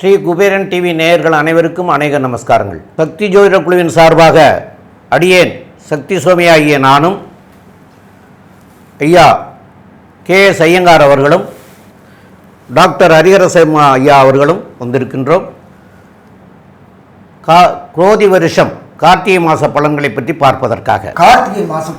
Sri Kuberan TV நேயர்கள் அனைவருக்கும் அநேக நமஸ்காரங்கள். சக்தி ஜோதிட குழுவின் சார்பாக அடியேன் சக்தி சுவாமி ஆகிய நானும் ஐயா கே எஸ் ஐயங்கார் அவர்களும் டாக்டர் ஹரிஹரசம்மா ஐயா அவர்களும் வந்திருக்கின்றோம். கா குரோதி வருஷம் கார்த்திகை மாத பலன்களை பற்றி பார்ப்பதற்காக. கார்த்திகை மாதம்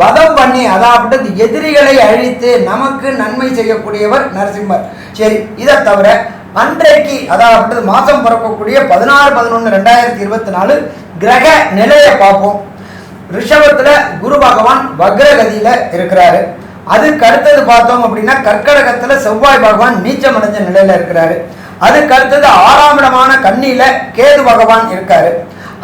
வதம் பண்ணி அதாவது எதிரிகளை அழித்து நமக்கு நன்மை செய்யக்கூடியவர் நரசிம்மர். சரி இதை தவிர அன்றைக்கு அதாவது மாதம் பிறக்கக்கூடிய பதினாறு பதினொன்று ரெண்டாயிரத்தி இருபத்தி நாலு கிரக நிலையை பார்ப்போம். ரிஷபத்தில் குரு பகவான் வக்ரகதியில் இருக்கிறாரு. அதுக்கு அடுத்தது பார்த்தோம் அப்படின்னா கர்க்கடகத்தில் செவ்வாய் பகவான் நீச்சம் அடைஞ்ச நிலையில் இருக்கிறாரு. அதுக்கு அடுத்தது ஆறாம் இடமான கண்ணியில் கேது பகவான் இருக்காரு.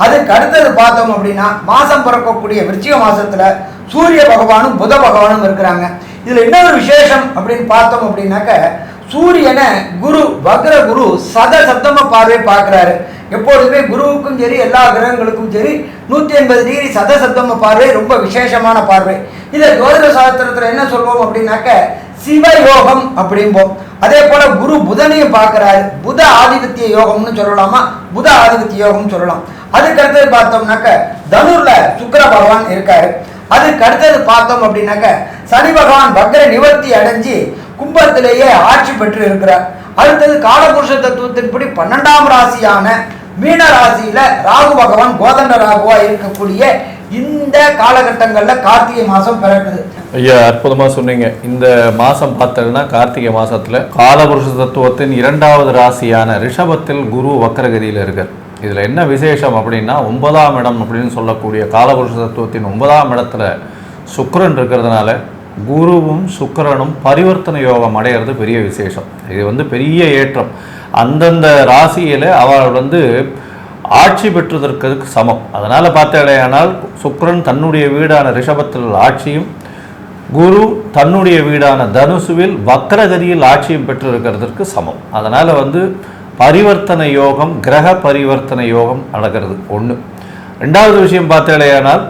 அதுக்கு அடுத்தது பார்த்தோம் அப்படின்னா மாதம் பிறக்கக்கூடிய விருச்சிக மாதத்தில் சூரிய பகவானும் புத பகவானும் இருக்கிறாங்க. இதுல இன்னொரு விசேஷம் அப்படின்னு பார்த்தோம் அப்படின்னாக்க சூரியனை குரு வக்ர குரு சத சப்தம பார்வை பார்க்குறாரு. எப்பொழுதுமே குருவுக்கும் சரி எல்லா கிரகங்களுக்கும் சரி நூற்றி எண்பது டிகிரி சத சப்தம பார்வை ரொம்ப விசேஷமான பார்வை. இதை ஜோதிட சாஸ்திரத்தில் என்ன சொல்வோம் அப்படின்னாக்க சிவயோகம் அப்படிம்போம். அதே போல குரு புதனையும் பார்க்கிறாரு. புத ஆதிபத்திய யோகம்னு சொல்லலாமா? புத ஆதிபத்திய யோகம்னு சொல்லலாம். அதுக்கடுத்து பார்த்தோம்னாக்க தனுர்ல சுக்கர பகவான் இருக்காரு. அதுக்கு அடுத்தது பார்த்தோம் அப்படின்னாக்க சனி பகவான் வக்ர நிவர்த்தி அடைஞ்சு கும்பத்திலேயே ஆட்சி பெற்று இருக்கிறார். அடுத்தது காலபுருஷ தத்துவத்தின்படி பன்னெண்டாம் ராசியான மீன ராசியில ராகு பகவான் கோதண்ட ராகுவா இருக்கக்கூடிய இந்த காலகட்டங்களில் கார்த்திகை மாதம் பிறக்குது. ஐயா அற்புதமாக சொன்னீங்க. இந்த மாதம் பார்த்தோம்னா கார்த்திகை மாதத்தில் காலபுருஷ தத்துவத்தின் இரண்டாவது ராசியான ரிஷபத்தில் குரு வக்கரகதியில் இருக்கார். இதில் என்ன விசேஷம் அப்படின்னா ஒன்பதாம் இடம் அப்படின்னு சொல்லக்கூடிய காலபுருஷ தத்துவத்தின் ஒன்பதாம் இடத்துல சுக்கரன் இருக்கிறதுனால குருவும் சுக்கரனும் பரிவர்த்தனை யோகம் அடையிறது பெரிய விசேஷம். இது வந்து பெரிய ஏற்றம். அந்தந்த ராசியில் அவர் வந்து ஆட்சி பெற்றதற்கு சமம். அதனால் பார்த்தாலேயானால் சுக்கரன் தன்னுடைய வீடான ரிஷபத்தில் ஆட்சியும் குரு தன்னுடைய வீடான தனுசுவில் வக்கரகதியில் ஆட்சியும் பெற்றிருக்கிறதற்கு சமம். அதனால் வந்து பரிவர்த்தனை யோகம் கிரக பரிவர்த்தனை யோகம் நடக்கிறது. ஒன்று ரெண்டாவது விஷயம் பார்த்தேனால்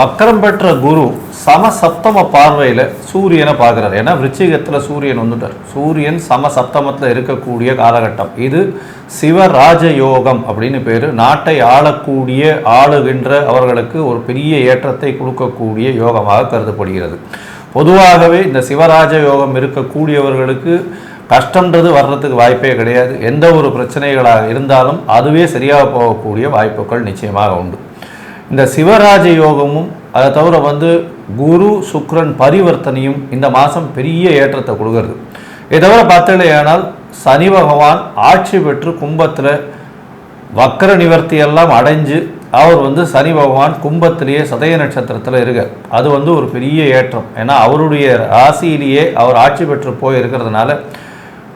வக்கரம் பெற்ற குரு சம சப்தம பார்வையில் சூரியனை பார்க்குறார். ஏன்னா விருச்சிகத்தில் சூரியன் வந்துட்டார். சூரியன் சம சப்தமத்தில் இருக்கக்கூடிய காலகட்டம். இது சிவராஜ யோகம் அப்படின்னு பேர். நாட்டை ஆளக்கூடிய ஆளுகின்ற அவர்களுக்கு ஒரு பெரிய ஏற்றத்தை கொடுக்கக்கூடிய யோகமாக கருதப்படுகிறது. பொதுவாகவே இந்த சிவராஜ யோகம் இருக்கக்கூடியவர்களுக்கு கஷ்டன்றது வர்றதுக்கு வாய்ப்பே கிடையாது. எந்த ஒரு பிரச்சனைகளாக இருந்தாலும் அதுவே சரியாக போகக்கூடிய வாய்ப்புகள் நிச்சயமாக உண்டு. இந்த சிவராஜ யோகமும் அதை தவிர வந்து குரு சுக்ரன் பரிவர்த்தனையும் இந்த மாதம் பெரிய ஏற்றத்தை கொடுக்கறது. இதை தவிர பார்த்தீங்கன்னா சனி பகவான் ஆட்சி பெற்று கும்பத்தில் வக்கர நிவர்த்தி எல்லாம் அடைஞ்சு அவர் வந்து சனி பகவான் கும்பத்திலேயே சதய நட்சத்திரத்தில் இருக்க அது வந்து ஒரு பெரிய ஏற்றம். ஏன்னா அவருடைய ராசியிலேயே அவர் ஆட்சி பெற்று போய் இருக்கிறதுனால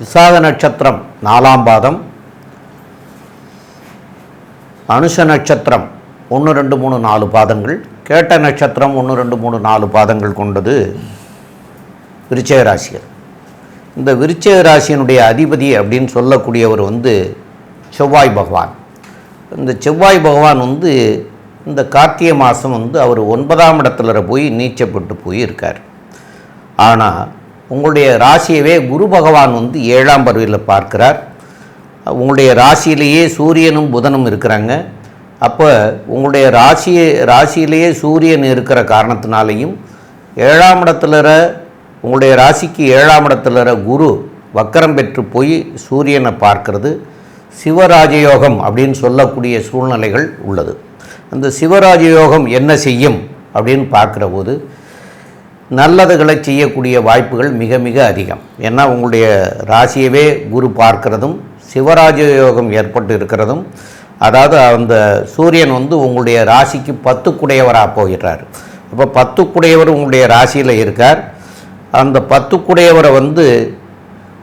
விசாக நட்சத்திரம் நாலாம் பாதம் அனுஷ நட்சத்திரம் ஒன்று ரெண்டு மூணு நாலு பாதங்கள் கேட்ட நட்சத்திரம் ஒன்று ரெண்டு மூணு நாலு பாதங்கள் கொண்டது விருச்சிக ராசிகள். இந்த விருச்சிக ராசியினுடைய அதிபதி அப்படின்னு சொல்லக்கூடியவர் வந்து செவ்வாய் பகவான். இந்த செவ்வாய் பகவான் வந்து இந்த கார்த்திகை மாதம் வந்து அவர் ஒன்பதாம் இடத்துல போய் நீச்சப்பட்டு போய் இருக்கார் ஆனால் உங்களுடைய ராசியவே குரு பகவான் வந்து ஏழாம் பருவியில் பார்க்கிறார். உங்களுடைய ராசியிலேயே சூரியனும் புதனும் இருக்கிறாங்க. அப்போ உங்களுடைய ராசி ராசியிலேயே சூரியன் இருக்கிற காரணத்தினாலையும் ஏழாம் இடத்துல உங்களுடைய ராசிக்கு ஏழாம் இடத்துல குரு வக்கரம் பெற்று போய் சூரியனை பார்க்கறது. சிவராஜயோகம் அப்படின்னு சொல்லக்கூடிய சூழ்நிலைகள் உள்ளது. அந்த சிவராஜயோகம் என்ன செய்யும் அப்படின்னு பார்க்குற போது நல்லதுகளை செய்யக்கூடிய வாய்ப்புகள் மிக மிக அதிகம். ஏன்னா உங்களுடைய ராசியவே குரு பார்க்கிறதும் சிவராஜ யோகம் ஏற்பட்டு இருக்கிறதும் அதாவது அந்த சூரியன் வந்து உங்களுடைய ராசிக்கு பத்துக்குடையவராக போகிறார். அப்போ பத்துக்குடையவர் உங்களுடைய ராசியில் இருக்கார். அந்த பத்துக்குடையவரை வந்து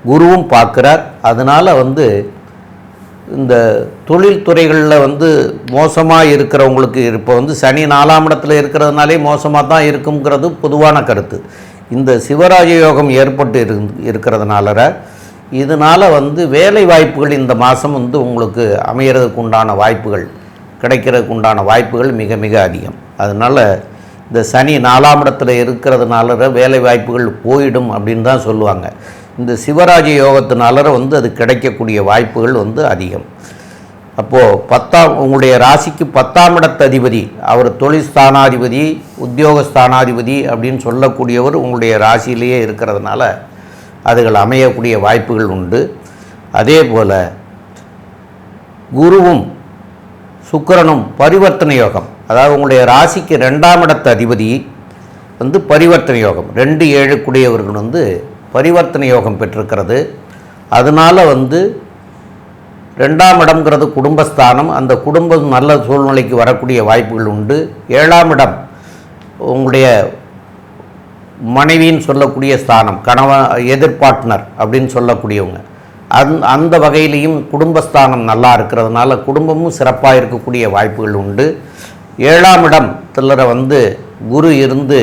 குருவும் பார்க்குறார். அதனால் வந்து இந்த தொழில்துறைகளில் வந்து மோசமாக இருக்கிறவங்களுக்கு இப்போ வந்து சனி நாலாம் இடத்துல இருக்கிறதுனாலே மோசமாக தான் இருக்குங்கிறது பொதுவான கருத்து. இந்த சிவராஜ யோகம் ஏற்பட்டு இரு இருக்கிறதுனால இதனால் வந்து வேலை வாய்ப்புகள் இந்த மாதம் வந்து உங்களுக்கு அமையிறதுக்கு உண்டான வாய்ப்புகள் கிடைக்கிறதுக்கு உண்டான வாய்ப்புகள் மிக மிக அதிகம். அதனால் இந்த சனி நாலாம் இடத்துல இருக்கிறதுனால வேலை வாய்ப்புகள் போயிடும் அப்படின்னு தான் சொல்லுவாங்க. இந்த சிவராஜ யோகத்தினால வந்து அது கிடைக்கக்கூடிய வாய்ப்புகள் வந்து அதிகம். அப்போது பத்தாம் உங்களுடைய ராசிக்கு பத்தாம் இடத்து அதிபதி அவர் தொழில் ஸ்தானாதிபதி உத்தியோக ஸ்தானாதிபதி அப்படின்னு சொல்லக்கூடியவர் உங்களுடைய ராசியிலேயே இருக்கிறதுனால அதுகள் அமையக்கூடிய வாய்ப்புகள் உண்டு. அதே போல் குருவும் சுக்கரனும் பரிவர்த்தனை யோகம் அதாவது உங்களுடைய ராசிக்கு ரெண்டாம் இடத்து அதிபதி வந்து பரிவர்த்தனை யோகம் ரெண்டு ஏழுக்குடையவர்கள் வந்து பரிவர்த்தனை யோகம் பெற்றிருக்கிறது. அதனால் வந்து ரெண்டாம் இடம்ங்கிறது குடும்பஸ்தானம். அந்த குடும்பம் நல்ல சூழ்நிலைக்கு வரக்கூடிய வாய்ப்புகள் உண்டு. ஏழாம் இடம் உங்களுடைய மனைவின்னு சொல்லக்கூடிய ஸ்தானம் கணவன் எதிர்பார்ட்னர் அப்படின்னு சொல்லக்கூடியவங்க. அந் அந்த வகையிலையும் குடும்பஸ்தானம் நல்லா இருக்கிறதுனால குடும்பமும் சிறப்பாக இருக்கக்கூடிய வாய்ப்புகள் உண்டு. ஏழாம் இடம் தில்லரை வந்து குரு இருந்து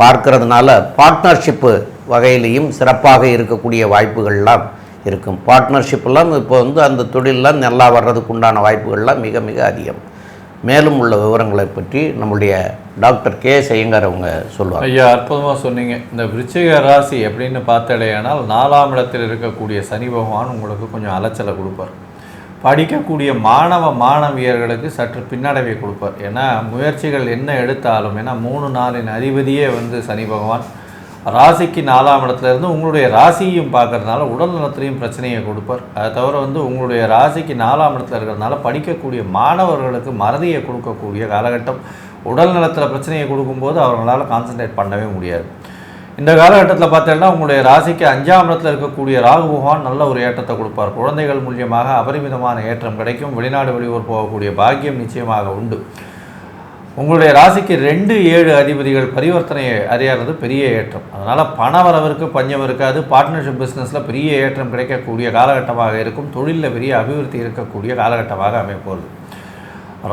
பார்க்கறதுனால பார்ட்னர்ஷிப்பு வகையிலையும் சிறப்பாக இருக்கக்கூடிய வாய்ப்புகள்லாம் இருக்கும். பார்ட்னர்ஷிப்பெல்லாம் இப்போ வந்து அந்த தொழிலெலாம் நல்லா வர்றதுக்கு உண்டான வாய்ப்புகள்லாம் மிக மிக அதிகம். மேலும் உள்ள விவரங்களை பற்றி நம்முடைய டாக்டர் கே செய்யங்கார் அவங்க சொல்லுவாங்க. ஐயா அற்புதமாக சொன்னீங்க. இந்த விருச்சிக ராசி எப்படின்னு பார்த்தடையானால் நாலாம் இடத்தில் இருக்கக்கூடிய சனி பகவான் உங்களுக்கு கொஞ்சம் அலைச்சலை கொடுப்பார். படிக்கக்கூடிய மாணவ மாணவியர்களுக்கு சற்று பின்னடைவை கொடுப்பார். ஏன்னா முயற்சிகள் என்ன எடுத்தாலும் ஏன்னா மூணு நாளின் அதிபதியே வந்து சனி பகவான். ராசிக்கு நாலாம் இடத்துலேருந்து உங்களுடைய ராசியையும் பார்க்கறதுனால உடல் நலத்திலையும் பிரச்சனையை கொடுப்பார். அதை தவிர வந்து உங்களுடைய ராசிக்கு நாலாம் இடத்துல இருக்கிறதுனால படிக்கக்கூடிய மாணவர்களுக்கு மறதியை கொடுக்கக்கூடிய காலகட்டம். உடல் நலத்தில் பிரச்சனையை கொடுக்கும்போது அவங்களால கான்சென்ட்ரேட் பண்ணவே முடியாது. இந்த காலகட்டத்தில் பார்த்தீங்கன்னா உங்களுடைய ராசிக்கு அஞ்சாம் இடத்துல இருக்கக்கூடிய ராகு பகவான் நல்ல ஒரு ஏற்றத்தை கொடுப்பார். குழந்தைகள் மூலியமாக அபரிமிதமான ஏற்றம் கிடைக்கும். வெளிநாடு வெளியூர் போகக்கூடிய பாக்கியம் நிச்சயமாக உண்டு. உங்களுடைய ராசிக்கு ரெண்டு ஏழு அதிபதிகள் பரிவர்த்தனையை அறியறது பெரிய ஏற்றம். அதனால் பண வரவிற்கு பஞ்சம் இருக்காது. பார்ட்னர்ஷிப் பிஸ்னஸில் பெரிய ஏற்றம் கிடைக்கக்கூடிய காலகட்டமாக இருக்கும். தொழிலில் பெரிய அபிவிருத்தி இருக்கக்கூடிய காலகட்டமாக அமைப்போகுது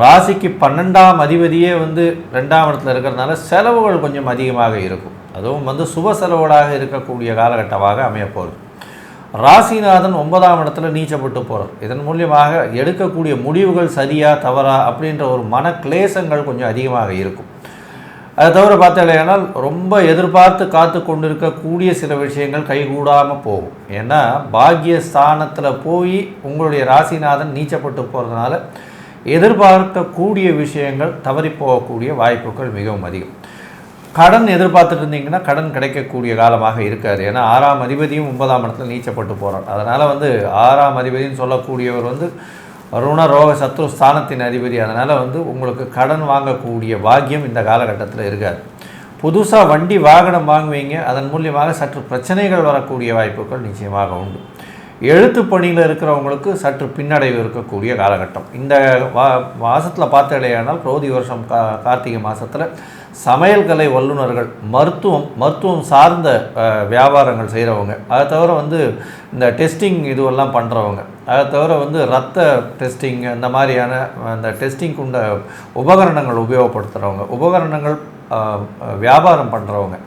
ராசிக்கு பன்னெண்டாம் அதிபதியே வந்து ரெண்டாம் இடத்துல இருக்கிறதுனால செலவுகள் கொஞ்சம் அதிகமாக இருக்கும். அதுவும் வந்து சுப செலவுகளாக இருக்கக்கூடிய காலகட்டமாக அமையப்போகுது. ராசிநாதன் ஒன்பதாம் இடத்துல நீச்சப்பட்டு போகிறார் இதன் மூலியமாக எடுக்கக்கூடிய முடிவுகள் சரியா தவறா அப்படின்ற ஒரு மன கிளேசங்கள் கொஞ்சம் அதிகமாக இருக்கும். அதை தவிர பார்த்தாலேயானால் ரொம்ப எதிர்பார்த்து காத்து கொண்டிருக்கக்கூடிய சில விஷயங்கள் கைகூடாமல் போகும். ஏன்னா பாக்கியஸ்தானத்தில் போய் உங்களுடைய ராசிநாதன் நீச்சப்பட்டு போகிறதுனால எதிர்பார்க்கக்கூடிய விஷயங்கள் தவறி போகக்கூடிய வாய்ப்புகள் மிகவும் அதிகம். கடன் எதிர்பார்த்துட்டு இருந்தீங்கன்னா கடன் கிடைக்கக்கூடிய காலமாக இருக்காது. ஏன்னா ஆறாம் அதிபதியும் ஒன்பதாம் இடத்துல நீச்சப்பட்டு போகிறார் அதனால் வந்து ஆறாம் அதிபதின்னு சொல்லக்கூடியவர் வந்து ருண ரோக சத்ரு ஸ்தானத்தின் அதிபதி. அதனால் வந்து உங்களுக்கு கடன் வாங்கக்கூடிய பாக்கியம் இந்த காலகட்டத்தில் இருக்காது. புதுசாக வண்டி வாகனம் வாங்குவீங்க. அதன் மூலியமாக சற்று பிரச்சனைகள் வரக்கூடிய வாய்ப்புகள் நிச்சயமாக உண்டு. எழுத்து பணியில் இருக்கிறவங்களுக்கு சற்று பின்னடைவு இருக்கக்கூடிய காலகட்டம். இந்த வா மாதத்தில் பார்த்தாலேயானால் பிரௌதி வருஷம் கா கார்த்திகை மாதத்தில் சமையல் கலை வல்லுநர்கள் மருத்துவம் மருத்துவம் சார்ந்த வியாபாரங்கள் செய்கிறவங்க அதை தவிர வந்து இந்த டெஸ்டிங் இதுவெல்லாம் பண்ணுறவங்க அதை தவிர வந்து ரத்த டெஸ்டிங் இந்த மாதிரியான அந்த டெஸ்டிங்க்கு உண்ட உபகரணங்கள் உபயோகப்படுத்துகிறவங்க உபகரணங்கள் வியாபாரம் பண்ணுறவங்க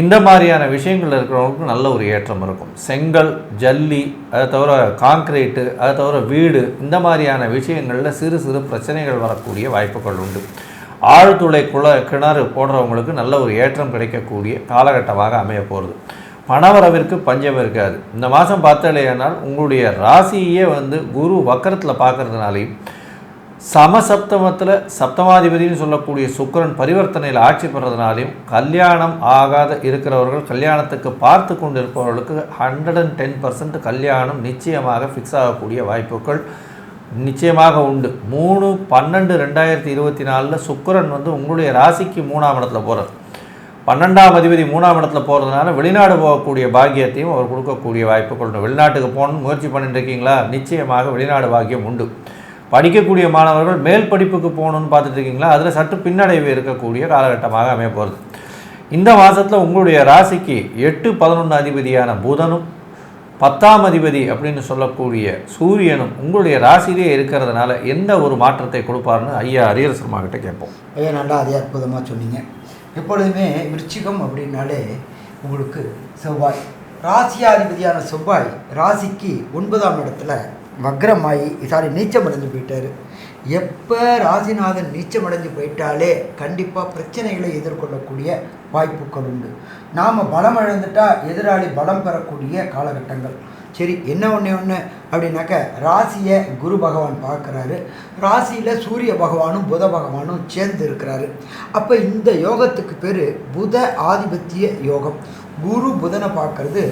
இந்த மாதிரியான விஷயங்கள் இருக்கிறவங்களுக்கு நல்ல ஒரு ஏற்றம் இருக்கும். செங்கல் ஜல்லி அதை தவிர காங்க்ரீட்டு அதை தவிர வீடு இந்த மாதிரியான விஷயங்களில் சிறு சிறு பிரச்சனைகள் வரக்கூடிய வாய்ப்புகள் உண்டு. ஆழ்துளை குள கிணறு போடுறவங்களுக்கு நல்ல ஒரு ஏற்றம் கிடைக்கக்கூடிய காலகட்டமாக அமைய போகிறது பணவரவிற்கு பஞ்சம் இருக்காது. இந்த மாதம் பார்த்தாலேனால் உங்களுடைய ராசியே வந்து குரு வக்கரத்தில் பார்க்கறதுனாலையும் சமசப்தமத்தில் சப்தமாதிபதினு சொல்லக்கூடிய சுக்கிரன் பரிவர்த்தனையில் ஆட்சி பெறதுனாலையும் கல்யாணம் ஆகாத இருக்கிறவர்கள் கல்யாணத்துக்கு பார்த்து கொண்டு இருப்பவர்களுக்கு ஹண்ட்ரட் அண்ட் டென் பர்சன்ட் கல்யாணம் நிச்சயமாக ஃபிக்ஸ் ஆகக்கூடிய வாய்ப்புகள் நிச்சயமாக உண்டு. மூணு பன்னெண்டு ரெண்டாயிரத்தி இருபத்தி நாலில் சுக்கிரன் வந்து உங்களுடைய ராசிக்கு மூணாம் இடத்துல போகிறார் பன்னெண்டாம் அதிபதி மூணாம் இடத்துல போகிறதுனால வெளிநாடு போகக்கூடிய பாக்கியத்தையும் அவர் கொடுக்கக்கூடிய வாய்ப்புகள் உண்டு. வெளிநாட்டுக்கு போகணும்னு முயற்சி பண்ணிட்டு இருக்கீங்களா? நிச்சயமாக வெளிநாடு பாக்கியம் உண்டு. படிக்கக்கூடிய மாணவர்கள் மேல் படிப்புக்கு போகணும்னு பார்த்துட்டு இருக்கீங்களா? அதில் சற்று பின்னடைவு இருக்கக்கூடிய காலகட்டமாக அமைய போகிறது இந்த மாதத்தில் உங்களுடைய ராசிக்கு எட்டு பதினொன்று அதிபதியான புதனும் பத்தாம் அதிபதி அப்படின்னு சொல்லக்கூடிய சூரியனும் உங்களுடைய ராசியிலே இருக்கிறதுனால எந்த ஒரு மாற்றத்தை கொடுப்பாருன்னு ஐயா அரியர் சர்மா கிட்ட கேட்போம். ஐயா நல்லா அதே அற்புதமாக சொன்னீங்க. எப்பொழுதுமே விருச்சிகம் அப்படின்னாலே உங்களுக்கு செவ்வாய். ராசியாதிபதியான செவ்வாய் ராசிக்கு ஒன்பதாம் இடத்துல வக்ரமாயி சாரி நீச்சம் அடைஞ்சு போயிட்டாரு. எப்போ ராசிநாதன் நீச்சம் அடைஞ்சு போயிட்டாலே கண்டிப்பாக பிரச்சனைகளை எதிர்கொள்ளக்கூடிய வாய்ப்புகள் உண்டு. நாம் பலம் இழந்துட்டால் எதிராளி பலம் பெறக்கூடிய காலகட்டங்கள். சரி என்ன ஒன்று ஒன்று அப்படின்னாக்க ராசியை குரு பகவான் பார்க்குறாரு. ராசியில் சூரிய பகவானும் புத பகவானும் சேர்ந்து இருக்கிறாரு. அப்போ இந்த யோகத்துக்கு பேர் புத ஆதிபத்திய யோகம். குரு புதனை பார்க்கறது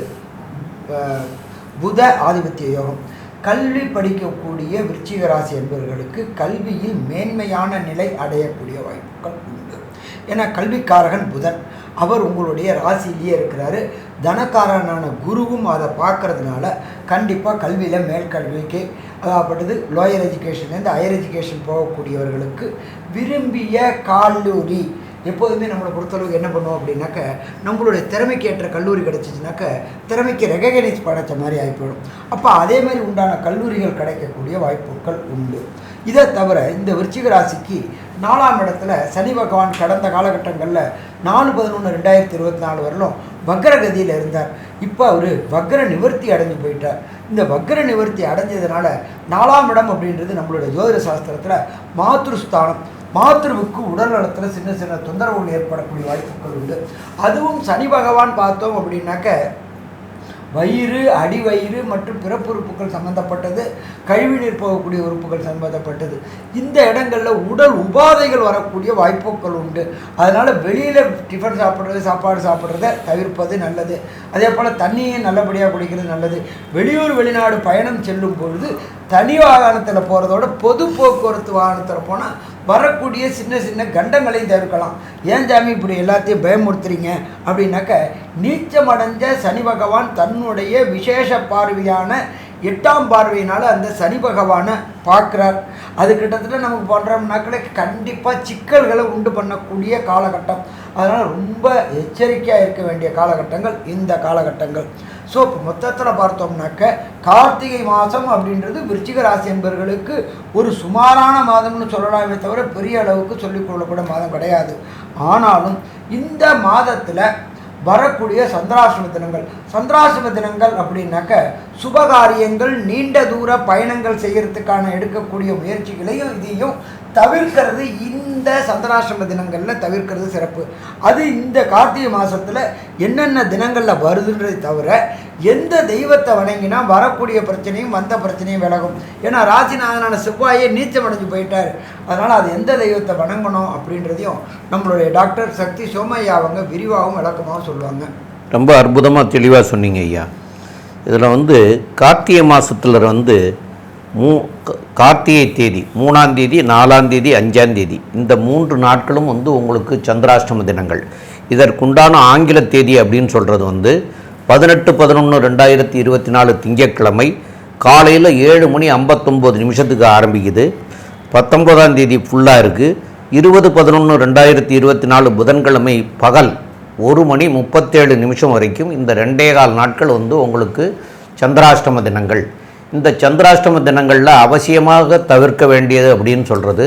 புத ஆதிபத்திய யோகம். கல்வி படிக்கக்கூடிய விருச்சிக ராசி என்பவர்களுக்கு கல்வியில் மேன்மையான நிலை அடையக்கூடிய வாய்ப்புகள் உண்டு. ஏன்னா கல்விக்காரகன் புதன். அவர் உங்களுடைய ராசியிலேயே இருக்கிறாரு. தனக்காரனான குருவும் அதை பார்க்கறதுனால கண்டிப்பாக கல்வியில் மேல்கல்விக்கு அதாகப்பட்டது லோயர் எஜுகேஷன்லேருந்து ஹையர் எஜுகேஷன் போகக்கூடியவர்களுக்கு விரும்பிய கல்லூரி எப்போதுமே நம்மளை பொறுத்தளவுக்கு என்ன பண்ணுவோம் அப்படின்னாக்க நம்மளுடைய திறமைக்கு ஏற்ற கல்லூரி கிடச்சிச்சினாக்க திறமைக்கு ரெகனைஸ் படைத்த மாதிரி ஆகிப்போயிடும் அப்போ அதே மாதிரி உண்டான கல்லூரிகள் கிடைக்கக்கூடிய வாய்ப்புகள் உண்டு. இதை தவிர இந்த விருச்சிக ராசிக்கு நாலாம் இடத்துல சனி பகவான் கடந்த காலகட்டங்களில் நாலு பதினொன்று ரெண்டாயிரத்தி இருபத்தி நாலு வரலும் வக்ரகதியில் இருந்தார். இப்போ அவர் வக்ர நிவர்த்தி அடைஞ்சு போயிட்டார். இந்த வக்ர நிவர்த்தி அடைஞ்சதுனால நாலாம் இடம் அப்படின்றது நம்மளுடைய ஜோதிட சாஸ்திரத்தில் மாத்ருஸ்தானம். மாத்திருவுக்கு உடல் நலத்தில் சின்ன சின்ன தொந்தரவுகள் ஏற்படக்கூடிய வாய்ப்புகள் உண்டு. அதுவும் சனி பகவான் பார்த்தோம் அப்படின்னாக்க வயிறு அடிவயிறு மற்றும் பிறப்புறுப்புகள் சம்பந்தப்பட்டது கழிவுநீர் போகக்கூடிய உறுப்புகள் சம்பந்தப்பட்டது. இந்த இடங்களில் உடல் உபாதைகள் வரக்கூடிய வாய்ப்புகள் உண்டு. அதனால் வெளியில் டிஃபன் சாப்பிட்றது சாப்பாடு சாப்பிட்றத தவிர்ப்பது நல்லது. அதே போல் தண்ணியை நல்லபடியாக குடிக்கிறது நல்லது. வெளியூர் வெளிநாடு பயணம் செல்லும் பொழுது தனி வாகனத்தில் போகிறதோட பொது போக்குவரத்து வாகனத்தில் போனால் வரக்கூடிய சின்ன சின்ன கண்டங்களையும் தவிர்க்கலாம். ஏன் ஜாமி இப்படி எல்லாத்தையும் பயமுறுத்துறீங்க? அப்படின்னாக்க நீச்சமடைஞ்ச சனி பகவான் தன்னுடைய விசேஷ பார்வையான எட்டாம் பார்வையினால் அந்த சனி பகவானை பார்க்குறார். அது கிட்டத்தட்ட நமக்கு பண்ணுறோம்னாக்களே கண்டிப்பாக சிக்கல்களை உண்டு பண்ணக்கூடிய காலகட்டம். அதனால் ரொம்ப எச்சரிக்கையாக இருக்க வேண்டிய காலகட்டங்கள் இந்த காலகட்டங்கள். ஸோ இப்போ மொத்தத்தில் பார்த்தோம்னாக்க கார்த்திகை மாதம் அப்படின்றது விருச்சிக ராசி என்பவர்களுக்கு ஒரு சுமாரான மாதம்னு சொல்லலாமே தவிர பெரிய அளவுக்கு சொல்லிக் கொள்ளக்கூட மாதம் கிடையாது. ஆனாலும் இந்த மாதத்தில் வரக்கூடிய சந்திராசிரம தினங்கள். சந்திராசிரம தினங்கள் அப்படின்னாக்க சுபகாரியங்கள் நீண்ட தூர பயணங்கள் செய்கிறதுக்கான எடுக்கக்கூடிய முயற்சிகளையும் இதையும் தவிர்க்கிறது இந்த சந்திராசிரம தினங்களில் தவிர்க்கிறது சிறப்பு. அது இந்த கார்த்திகை மாதத்தில் என்னென்ன தினங்களில் வருதுன்றதை தவிர எந்த தெய்வத்தை வணங்கினா வரக்கூடிய பிரச்சனையும் வந்த பிரச்சனையும் விலகும். ஏன்னா ராசிநாதனான செவ்வாயே நீச்சம் அடைஞ்சு போயிட்டார். அதனால் அது எந்த தெய்வத்தை வணங்கணும் அப்படின்றதையும் நம்மளுடைய டாக்டர் சக்தி சோமையா அவங்க விரிவாகவும் விளக்கமாகவும் சொல்லுவாங்க. ரொம்ப அற்புதமாக தெளிவாக சொன்னீங்க ஐயா. இதில் வந்து கார்த்திகை மாதத்தில் வந்து மூ க- கார்த்திகை தேதி மூணாம் தேதி நாலாம் தேதி அஞ்சாம் தேதி. இந்த மூன்று நாட்களும் வந்து உங்களுக்கு சந்திராஷ்டம தினங்கள். இதற்குண்டான ஆங்கில தேதி அப்படின்னு சொல்கிறது வந்து பதினெட்டு பதினொன்று ரெண்டாயிரத்தி இருபத்தி நாலு திங்கட்கிழமை காலையில் ஏழு மணி ஐம்பத்தொம்போது நிமிஷத்துக்கு ஆரம்பிக்குது. பத்தொம்போதாம் தேதி ஃபுல்லாக இருக்குது இருபது பதினொன்று ரெண்டாயிரத்தி இருபத்தி நாலு புதன்கிழமை பகல் ஒரு மணி முப்பத்தேழு நிமிஷம் வரைக்கும் இந்த ரெண்டே கால் நாட்கள் வந்து உங்களுக்கு சந்திராஷ்டம தினங்கள். இந்த சந்திராஷ்டம தினங்களில் அவசியமாக தவிர்க்க வேண்டியது அப்படின்னு சொல்கிறது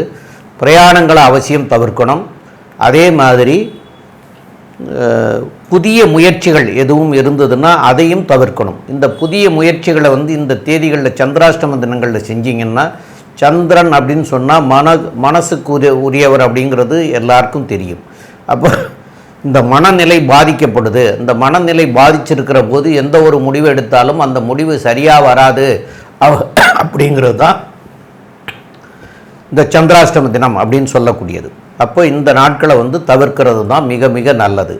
பிரயாணங்களை அவசியம் தவிர்க்கணும். அதே மாதிரி புதிய முயற்சிகள் எதுவும் இருந்ததுன்னா அதையும் தவிர்க்கணும். இந்த புதிய முயற்சிகளை வந்து இந்த தேதிகளில் சந்திராஷ்டம தினங்களில் செஞ்சிங்கன்னா சந்திரன் அப்படின்னு சொன்னால் மன மனசுக்கு உரிய உரியவர் அப்படிங்கிறது எல்லாருக்கும் தெரியும். அப்போ இந்த மனநிலை பாதிக்கப்படுது. இந்த மனநிலை பாதிச்சிருக்கிற போது எந்த ஒரு முடிவு எடுத்தாலும் அந்த முடிவு சரியாக வராது. அப்படிங்கிறது தான் இந்த சந்திராஷ்டம தினம் அப்படின்னு சொல்லக்கூடியது. அப்போ இந்த நாட்களை வந்து தவிர்க்கிறது தான் மிக மிக நல்லது.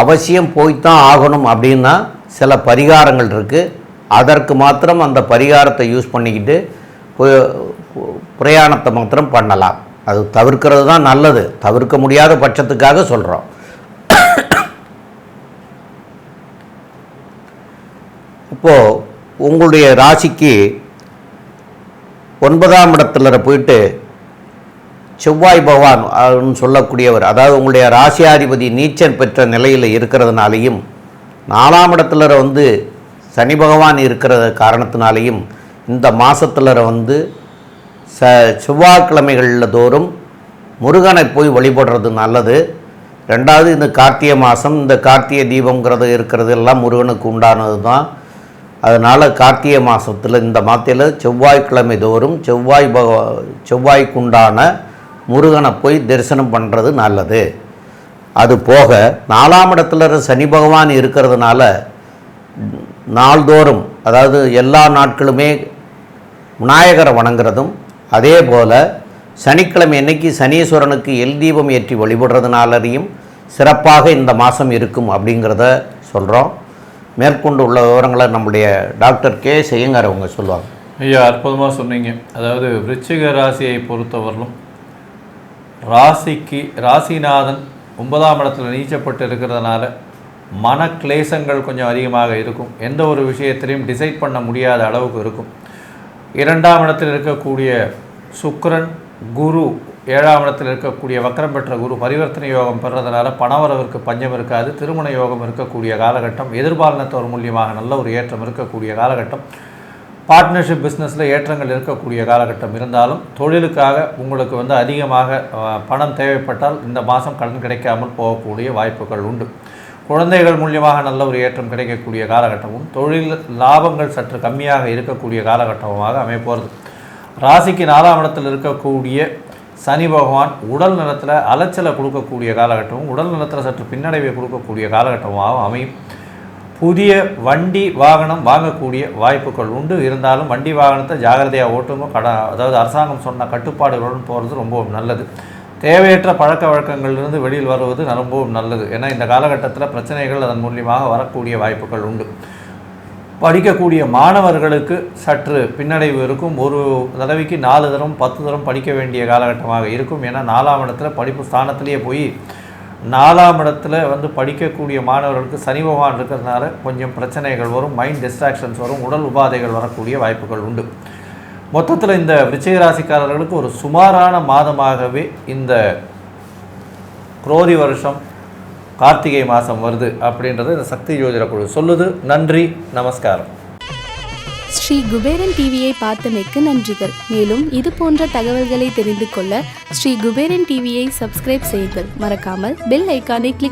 அவசியம் போய்த்தான் ஆகணும் அப்படின்னா சில பரிகாரங்கள் இருக்குது அதற்கு மாத்திரம் அந்த பரிகாரத்தை யூஸ் பண்ணிக்கிட்டு பிரயாணத்தை மாத்திரம் பண்ணலாம். அது தவிர்க்கிறது தான் நல்லது. தவிர்க்க முடியாத பட்சத்துக்காக சொல்கிறோம் இப்போது உங்களுடைய ராசிக்கு ஒன்பதாம் இடத்துல போயிட்டு செவ்வாய் பகவான் அப்படின்னு சொல்லக்கூடியவர் அதாவது உங்களுடைய ராசியாதிபதி நீச்சல் பெற்ற நிலையில் இருக்கிறதுனாலையும் நாலாம் இடத்துல வந்து சனி பகவான் இருக்கிற காரணத்தினாலையும் இந்த மாதத்துல வந்து ச செவ்வாய்க்கிழமைகளில் தோறும் முருகனை போய் வழிபடுறது நல்லது. ரெண்டாவது இந்த கார்த்திகை மாதம் இந்த கார்த்திகை தீபங்கிறது இருக்கிறது எல்லாம் முருகனுக்கு உண்டானது தான் அதனால் கார்த்திகை மாதத்தில் இந்த மாதத்தில் செவ்வாய்க்கிழமை தோறும் செவ்வாய் பக செவ்வாய்க்குண்டான முருகனை போய் தரிசனம் பண்ணுறது நல்லது. அது போக நாலாம் இடத்துல சனி பகவான் இருக்கிறதுனால நாள்தோறும் அதாவது எல்லா நாட்களுமே விநாயகரை வணங்குறதும் அதே போல் சனிக்கிழமை அன்னைக்கு சனீஸ்வரனுக்கு எல் தீபம் ஏற்றி வழிபடுறதுனாலையும் சிறப்பாக இந்த மாதம் இருக்கும் அப்படிங்கிறத சொல்கிறோம் மேற்கொண்டு உள்ள விவரங்களை நம்முடைய டாக்டர் கே செய்யங்கார் அவங்க சொல்லுவாங்க. ஐயா அற்புதமாக சொன்னீங்க. அதாவது விருச்சிக ராசியை பொறுத்தவரையிலும் ராசிக்கு ராசிநாதன் ஒன்பதாம் இடத்துல நீச்சப்பட்டு இருக்கிறதுனால மன கிளேசங்கள் கொஞ்சம் அதிகமாக இருக்கும். எந்த ஒரு விஷயத்திலையும் டிசைட் பண்ண முடியாத அளவுக்கு இருக்கும். இரண்டாம் இடத்தில் இருக்கக்கூடிய சுக்ரன் குரு ஏழாம் இடத்தில் இருக்கக்கூடிய வக்கரம் பெற்ற குரு பரிவர்த்தனை யோகம் பெறதுனால பணவரவிற்கு பஞ்சம் இருக்காது திருமண யோகம் இருக்கக்கூடிய காலகட்டம் எதிர்பாலினத்தவர் மூலியமாக நல்ல ஒரு ஏற்றம் இருக்கக்கூடிய காலகட்டம் பார்ட்னர்ஷிப் பிஸ்னஸில் ஏற்றங்கள் இருக்கக்கூடிய காலகட்டம் இருந்தாலும் தொழிலுக்காக உங்களுக்கு வந்து அதிகமாக பணம் தேவைப்பட்டால் இந்த மாதம் கடன் கிடைக்காமல் போகக்கூடிய வாய்ப்புகள் உண்டு. குழந்தைகள் மூலியமாக நல்ல ஒரு ஏற்றம் கிடைக்கக்கூடிய காலகட்டமும் தொழில் லாபங்கள் சற்று கம்மியாக இருக்கக்கூடிய காலகட்டமாக அமைப்போகிறது ராசிக்கு நாலாம் இடத்தில் இருக்கக்கூடிய சனி பகவான் உடல் நலத்தில் அலைச்சலை கொடுக்கக்கூடிய காலகட்டமும் உடல் நலத்தில் சற்று பின்னடைவை கொடுக்கக்கூடிய காலகட்டமாகவும் அமையும். புதிய வண்டி வாகனம் வாங்கக்கூடிய வாய்ப்புகள் உண்டு. இருந்தாலும் வண்டி வாகனத்தை ஜாகிரதையாக ஓட்டுங்க. கட அதாவது அரசாங்கம் சொன்ன கட்டுப்பாடுகளுடன் போகிறது ரொம்பவும் நல்லது. தேவையற்ற பழக்க வழக்கங்களிலிருந்து வெளியில் வருவது ரொம்பவும் நல்லது. ஏன்னா இந்த காலகட்டத்தில் பிரச்சனைகள் அதன் மூலியமாக வரக்கூடிய வாய்ப்புகள் உண்டு. படிக்கக்கூடிய மாணவர்களுக்கு சற்று பின்னடைவு இருக்கும். ஒரு தடவைக்கு நாலு தரம் பத்து தரம் படிக்க வேண்டிய காலகட்டமாக இருக்கும். ஏன்னா நாலாம் இடத்துல படிப்பு ஸ்தானத்திலேயே போய் நாலாம் இடத்துல வந்து படிக்கக்கூடிய மாணவர்களுக்கு சனி பகவான் இருக்கிறதுனால கொஞ்சம் பிரச்சனைகள் வரும் மைண்ட் டிஸ்ட்ராக்ஷன்ஸ் வரும் உடல் உபாதைகள் வரக்கூடிய வாய்ப்புகள் உண்டு. மொத்தத்தில் இந்த விச்சயராசிக்காரர்களுக்கு ஒரு சுமாரான மாதமாகவே இந்த குரோதி வருஷம் கார்த்திகை மாதம் வருது அப்படின்றது இந்த சக்தி ஜோதிட குழு சொல்லுது. நன்றி நமஸ்காரம். ஸ்ரீ குபேரன் டிவியை பார்த்தமைக்கு நன்றிகள். மேலும் இது போன்ற தகவல்களை தெரிந்து கொள்ள ஸ்ரீ குபேரன் டிவியை சப்ஸ்கிரைப் செய்யுங்கள். மறக்காமல் பெல் ஐக்கானை கிளிக்